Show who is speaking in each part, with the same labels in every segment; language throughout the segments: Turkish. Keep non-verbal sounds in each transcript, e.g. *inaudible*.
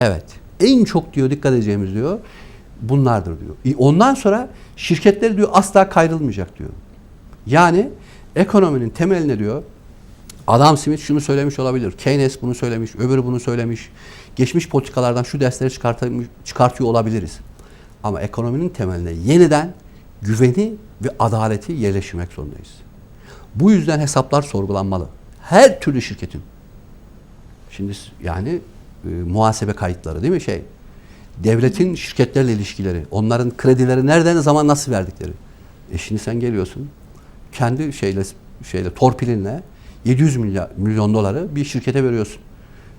Speaker 1: Evet. En çok diyor dikkat edeceğimiz diyor bunlardır diyor. E, Ondan sonra şirketleri diyor asla kayrılmayacak diyor. Yani ekonominin temeline diyor Adam Smith şunu söylemiş olabilir. Keynes bunu söylemiş, öbürü bunu söylemiş. Geçmiş politikalardan şu dersleri çıkartıyor olabiliriz. Ama ekonominin temeline yeniden güveni ve adaleti yerleştirmek zorundayız. Bu yüzden hesaplar sorgulanmalı. Her türlü şirketin. Şimdi yani e, muhasebe kayıtları değil mi şey? Devletin şirketlerle ilişkileri, onların kredileri nereden ne zaman nasıl verdikleri. E şimdi sen geliyorsun kendi şeyle şeyle torpilinle 700 milyar, milyon doları bir şirkete veriyorsun.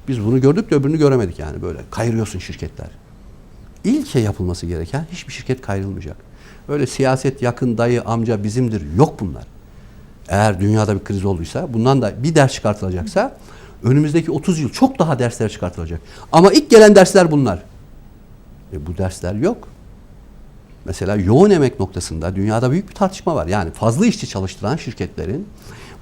Speaker 1: Biz bunu gördük de öbürünü göremedik yani böyle kayırıyorsun şirketler. İlke yapılması gereken hiçbir şirket kayrılmayacak. Öyle siyaset yakın dayı amca bizimdir yok bunlar. Eğer dünyada bir kriz olduysa bundan da bir ders çıkartılacaksa önümüzdeki 30 yıl çok daha dersler çıkartılacak. Ama ilk gelen dersler bunlar. E bu dersler yok. Mesela yoğun emek noktasında dünyada büyük bir tartışma var. Yani fazla işçi çalıştıran şirketlerin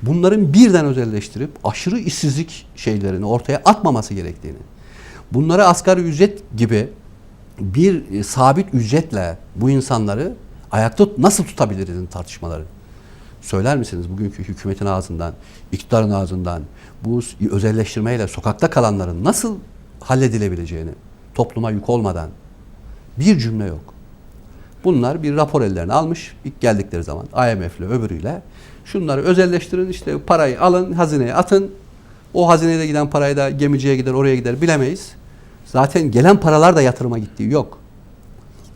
Speaker 1: bunların birden özelleştirip aşırı işsizlik şeylerini ortaya atmaması gerektiğini. Bunları asgari ücret gibi bir e, sabit ücretle bu insanları ayakta nasıl tutabiliriz tartışmaları. Söyler misiniz bugünkü hükümetin ağzından, iktidarın ağzından bu özelleştirmeyle sokakta kalanların nasıl halledilebileceğini topluma yük olmadan bir cümle yok. Bunlar bir rapor ellerine almış ilk geldikleri zaman IMF'le öbürüyle şunları özelleştirin işte parayı alın hazineye atın o hazineye giden parayı da gemiciye gider oraya gider bilemeyiz. Zaten gelen paralar da yatırıma gittiği yok.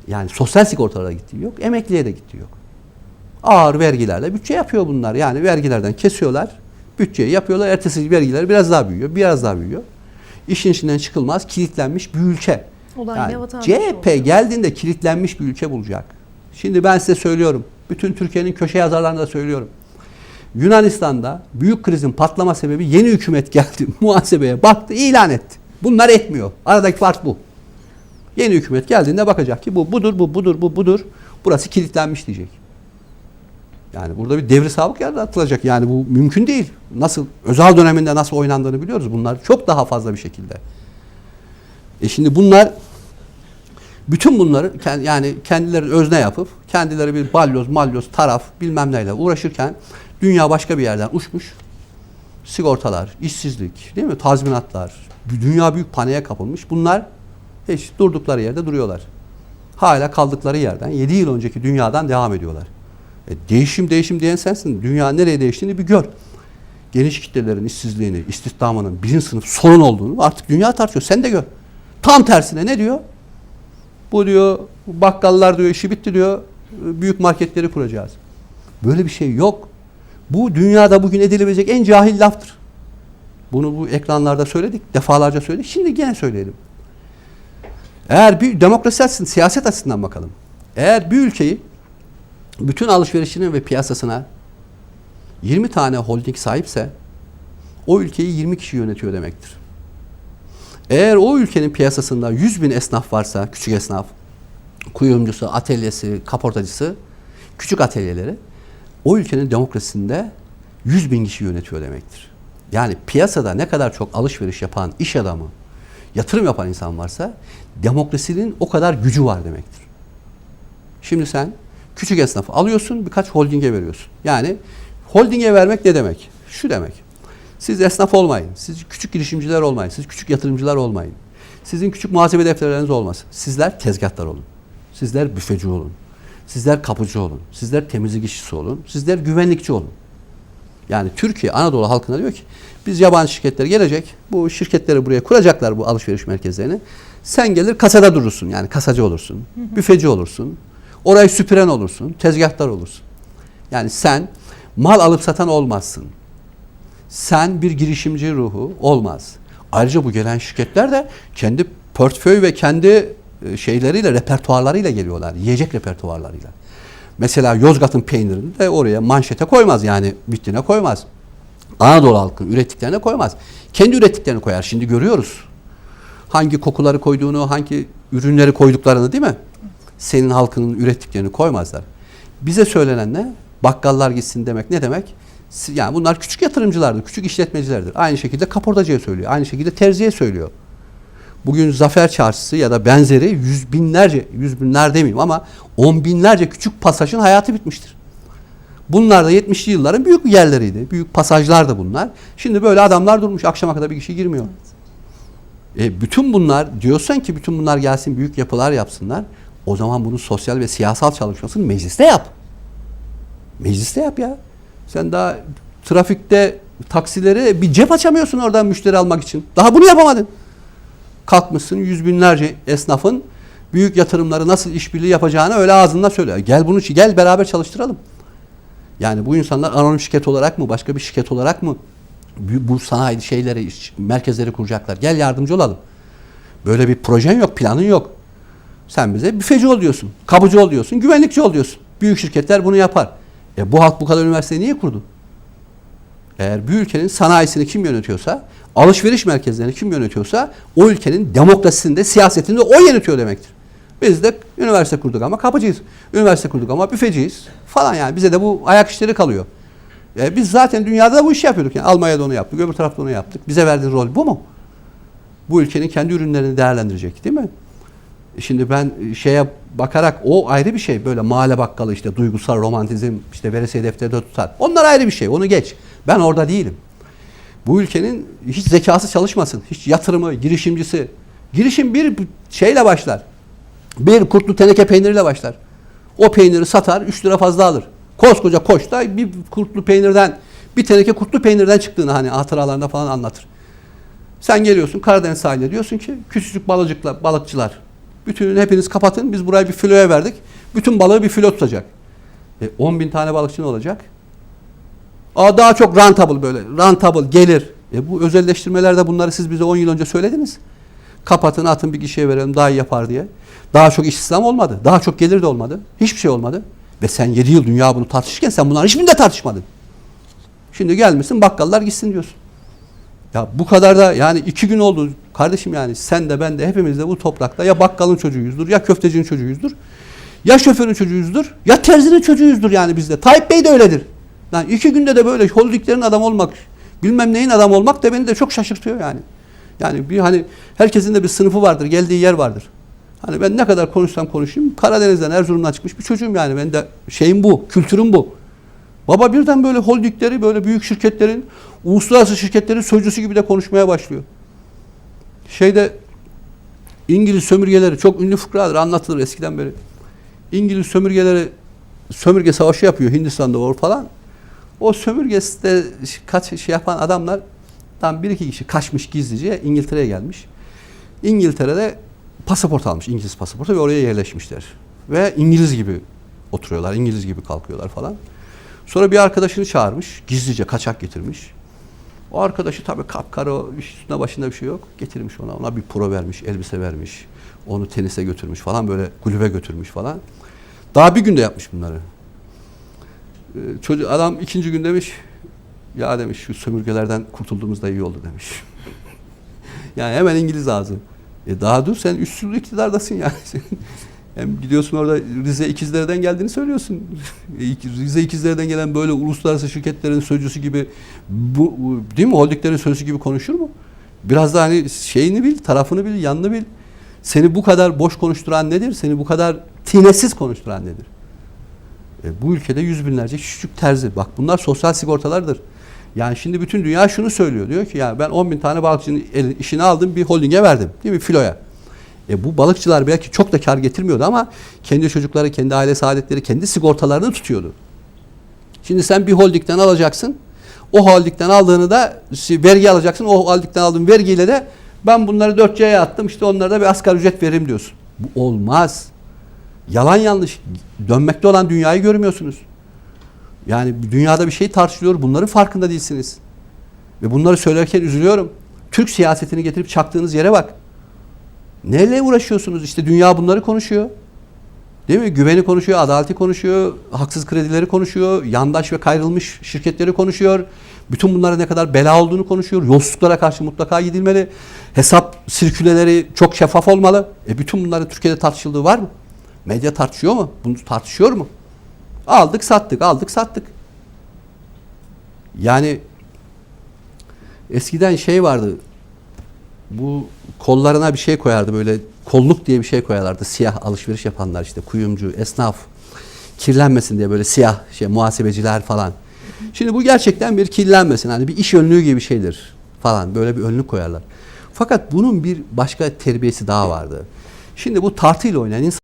Speaker 1: Yani sosyal sigortalara gittiği yok, emekliye de gittiği yok. Ağır vergilerle bütçe yapıyor bunlar. Yani vergilerden kesiyorlar, bütçeyi yapıyorlar. Ertesi vergiler biraz daha büyüyor, biraz daha büyüyor. İşin içinden çıkılmaz, kilitlenmiş bir ülke.
Speaker 2: Olan
Speaker 1: Yani CHP
Speaker 2: oluyor.
Speaker 1: geldiğinde kilitlenmiş bir ülke bulacak. Şimdi ben size söylüyorum. Bütün Türkiye'nin köşe yazarlarına da söylüyorum. Yunanistan'da büyük krizin patlama sebebi yeni hükümet geldi. *laughs* Muhasebeye baktı, ilan etti. Bunlar etmiyor. Aradaki fark bu. Yeni hükümet geldiğinde bakacak ki bu budur, bu budur, bu budur. Burası kilitlenmiş diyecek. Yani burada bir devri sabık yaratılacak. Yani bu mümkün değil. Nasıl özel döneminde nasıl oynandığını biliyoruz. Bunlar çok daha fazla bir şekilde. E şimdi bunlar bütün bunları yani kendileri özne yapıp kendileri bir balyoz, malyoz, taraf bilmem neyle uğraşırken dünya başka bir yerden uçmuş. Sigortalar, işsizlik, değil mi? Tazminatlar, dünya büyük paniğe kapılmış. Bunlar hiç durdukları yerde duruyorlar. Hala kaldıkları yerden 7 yıl önceki dünyadan devam ediyorlar. E değişim değişim diyen sensin. Dünya nereye değiştiğini bir gör. Geniş kitlelerin işsizliğini, istihdamının birinci sınıf sorun olduğunu artık dünya tartışıyor. Sen de gör. Tam tersine ne diyor? Bu diyor bakkallar diyor işi bitti diyor. Büyük marketleri kuracağız. Böyle bir şey yok. Bu dünyada bugün edilebilecek en cahil laftır. Bunu bu ekranlarda söyledik. Defalarca söyledik. Şimdi gene söyleyelim. Eğer bir demokrasi açısından, siyaset açısından bakalım. Eğer bir ülkeyi bütün alışverişinin ve piyasasına 20 tane holding sahipse o ülkeyi 20 kişi yönetiyor demektir. Eğer o ülkenin piyasasında 100 bin esnaf varsa, küçük esnaf, kuyumcusu, atölyesi, kaportacısı, küçük atölyeleri, o ülkenin demokrasisinde 100 bin kişi yönetiyor demektir. Yani piyasada ne kadar çok alışveriş yapan iş adamı, yatırım yapan insan varsa demokrasinin o kadar gücü var demektir. Şimdi sen küçük esnafı alıyorsun, birkaç holdinge veriyorsun. Yani holdinge vermek ne demek? Şu demek. Siz esnaf olmayın. Siz küçük girişimciler olmayın. Siz küçük yatırımcılar olmayın. Sizin küçük muhasebe defterleriniz olmasın. Sizler tezgahtar olun. Sizler büfeci olun. Sizler kapıcı olun. Sizler temizlik işçisi olun. Sizler güvenlikçi olun. Yani Türkiye, Anadolu halkına diyor ki biz yabancı şirketler gelecek. Bu şirketleri buraya kuracaklar bu alışveriş merkezlerini. Sen gelir kasada durursun. Yani kasacı olursun. Büfeci olursun. Orayı süpüren olursun. Tezgahtar olursun. Yani sen mal alıp satan olmazsın. Sen bir girişimci ruhu olmaz. Ayrıca bu gelen şirketler de kendi portföy ve kendi e, şeyleriyle, repertuarlarıyla geliyorlar. Yiyecek repertuarlarıyla. Mesela Yozgat'ın peynirini de oraya manşete koymaz yani vitrine koymaz. Anadolu halkı ürettiklerine koymaz. Kendi ürettiklerini koyar. Şimdi görüyoruz. Hangi kokuları koyduğunu, hangi ürünleri koyduklarını değil mi? Senin halkının ürettiklerini koymazlar. Bize söylenen ne? Bakkallar gitsin demek ne demek? Yani bunlar küçük yatırımcılardır, küçük işletmecilerdir. Aynı şekilde kaportacıya söylüyor, aynı şekilde terziye söylüyor. Bugün Zafer Çarşısı ya da benzeri yüz binlerce, yüz binler demeyeyim ama on binlerce küçük pasajın hayatı bitmiştir. Bunlar da 70'li yılların büyük yerleriydi. Büyük pasajlardı bunlar. Şimdi böyle adamlar durmuş. Akşama kadar bir kişi girmiyor. E, bütün bunlar diyorsan ki bütün bunlar gelsin büyük yapılar yapsınlar. O zaman bunun sosyal ve siyasal çalışmasını mecliste yap. Mecliste yap ya. Sen daha trafikte taksileri bir cep açamıyorsun oradan müşteri almak için. Daha bunu yapamadın. Kalkmışsın yüz binlerce esnafın büyük yatırımları nasıl işbirliği yapacağını öyle ağzından söyle. Gel bunu gel beraber çalıştıralım. Yani bu insanlar anonim şirket olarak mı, başka bir şirket olarak mı bu sanayi şeyleri, merkezleri kuracaklar? Gel yardımcı olalım. Böyle bir projen yok, planın yok. Sen bize büfeci ol diyorsun, kapıcı ol diyorsun, güvenlikçi ol diyorsun. Büyük şirketler bunu yapar. E bu halk bu kadar üniversiteyi niye kurdu? Eğer bir ülkenin sanayisini kim yönetiyorsa, alışveriş merkezlerini kim yönetiyorsa o ülkenin demokrasisinde, siyasetinde o yönetiyor demektir. Biz de üniversite kurduk ama kapıcıyız. Üniversite kurduk ama büfeciyiz falan yani. Bize de bu ayak işleri kalıyor. E biz zaten dünyada da bu işi yapıyorduk. Yani Almanya'da onu yaptık, öbür tarafta onu yaptık. Bize verdiği rol bu mu? Bu ülkenin kendi ürünlerini değerlendirecek değil mi? E Şimdi ben şeye bakarak o ayrı bir şey. Böyle mahalle bakkalı işte duygusal romantizm işte veresiye defterde tutar. Onlar ayrı bir şey. Onu geç. Ben orada değilim. Bu ülkenin hiç zekası çalışmasın. Hiç yatırımı, girişimcisi. Girişim bir şeyle başlar. Bir kurtlu teneke peyniriyle başlar. O peyniri satar, 3 lira fazla alır. Koskoca koçta bir kurtlu peynirden, bir teneke kurtlu peynirden çıktığını hani hatıralarında falan anlatır. Sen geliyorsun Karadeniz sahiline diyorsun ki küçücük balıcıkla balıkçılar bütün hepiniz kapatın biz burayı bir filoya verdik. Bütün balığı bir filo tutacak. E, 10 bin tane balıkçı ne olacak? Aa, daha çok rentable böyle. Rentable gelir. E, bu özelleştirmelerde bunları siz bize 10 yıl önce söylediniz. Kapatın atın bir kişiye verelim daha iyi yapar diye. Daha çok istihdam olmadı. Daha çok gelir de olmadı. Hiçbir şey olmadı. Ve sen 7 yıl dünya bunu tartışırken sen bunların hiçbirini de tartışmadın. Şimdi gelmişsin bakkallar gitsin diyorsun. Ya bu kadar da yani iki gün oldu kardeşim yani sen de ben de hepimiz de bu toprakta ya bakkalın çocuğuyuzdur ya köftecinin çocuğuyuzdur. Ya şoförün çocuğuyuzdur ya terzinin çocuğuyuzdur yani bizde. Tayyip Bey de öyledir. Yani iki günde de böyle holdinglerin adam olmak bilmem neyin adam olmak da beni de çok şaşırtıyor yani. Yani bir hani herkesin de bir sınıfı vardır, geldiği yer vardır. Hani ben ne kadar konuşsam konuşayım Karadeniz'den Erzurum'dan çıkmış bir çocuğum yani. Ben de şeyim bu, kültürüm bu. Baba birden böyle holdingleri, böyle büyük şirketlerin, uluslararası şirketlerin sözcüsü gibi de konuşmaya başlıyor. Şeyde İngiliz sömürgeleri çok ünlü fıkradır, anlatılır eskiden beri. İngiliz sömürgeleri sömürge savaşı yapıyor Hindistan'da or falan. O sömürgesinde kaç şey yapan adamlar tam bir iki kişi kaçmış gizlice İngiltere'ye gelmiş. İngiltere'de pasaport almış, İngiliz pasaportu ve oraya yerleşmişler. Ve İngiliz gibi oturuyorlar, İngiliz gibi kalkıyorlar falan. Sonra bir arkadaşını çağırmış, gizlice kaçak getirmiş. O arkadaşı tabii kapkara, üstüne başında bir şey yok. Getirmiş ona, ona bir pro vermiş, elbise vermiş. Onu tenise götürmüş falan, böyle kulübe götürmüş falan. Daha bir günde yapmış bunları. Ee, Çocuk, adam ikinci gün demiş, ya demiş şu sömürgelerden kurtulduğumuzda iyi oldu demiş. *laughs* yani hemen İngiliz ağzı. E daha dur sen üstsüz iktidardasın yani. *laughs* Hem gidiyorsun orada Rize ikizlerden geldiğini söylüyorsun. *laughs* Rize ikizlerden gelen böyle uluslararası şirketlerin sözcüsü gibi bu değil mi holdinglerin sözcüsü gibi konuşur mu? Biraz da hani şeyini bil, tarafını bil, yanını bil. Seni bu kadar boş konuşturan nedir? Seni bu kadar tinesiz konuşturan nedir? E, bu ülkede yüz binlerce küçük terzi. Bak bunlar sosyal sigortalardır. Yani şimdi bütün dünya şunu söylüyor. Diyor ki ya ben 10 bin tane balıkçının işini aldım bir holdinge verdim. Değil mi? Filoya. E bu balıkçılar belki çok da kar getirmiyordu ama kendi çocukları, kendi aile saadetleri, kendi sigortalarını tutuyordu. Şimdi sen bir holdingden alacaksın. O holdingden aldığını da vergi alacaksın. O holdingden aldığın vergiyle de ben bunları 4C'ye attım. işte onlara da bir asgari ücret veririm diyorsun. Bu olmaz. Yalan yanlış. Dönmekte olan dünyayı görmüyorsunuz. Yani dünyada bir şey tartışılıyor. Bunların farkında değilsiniz. Ve bunları söylerken üzülüyorum. Türk siyasetini getirip çaktığınız yere bak. Neyle uğraşıyorsunuz? İşte dünya bunları konuşuyor. Değil mi? Güveni konuşuyor, adaleti konuşuyor, haksız kredileri konuşuyor, yandaş ve kayrılmış şirketleri konuşuyor. Bütün bunlara ne kadar bela olduğunu konuşuyor. Yolsuzluklara karşı mutlaka gidilmeli. Hesap sirküleleri çok şeffaf olmalı. E bütün bunların Türkiye'de tartışıldığı var mı? Medya tartışıyor mu? Bunu tartışıyor mu? Aldık sattık, aldık sattık. Yani eskiden şey vardı. Bu kollarına bir şey koyardı böyle kolluk diye bir şey koyarlardı. Siyah alışveriş yapanlar işte kuyumcu, esnaf kirlenmesin diye böyle siyah şey muhasebeciler falan. Şimdi bu gerçekten bir kirlenmesin. Hani bir iş önlüğü gibi bir şeydir falan. Böyle bir önlük koyarlar. Fakat bunun bir başka terbiyesi daha vardı. Şimdi bu tartıyla oynayan insan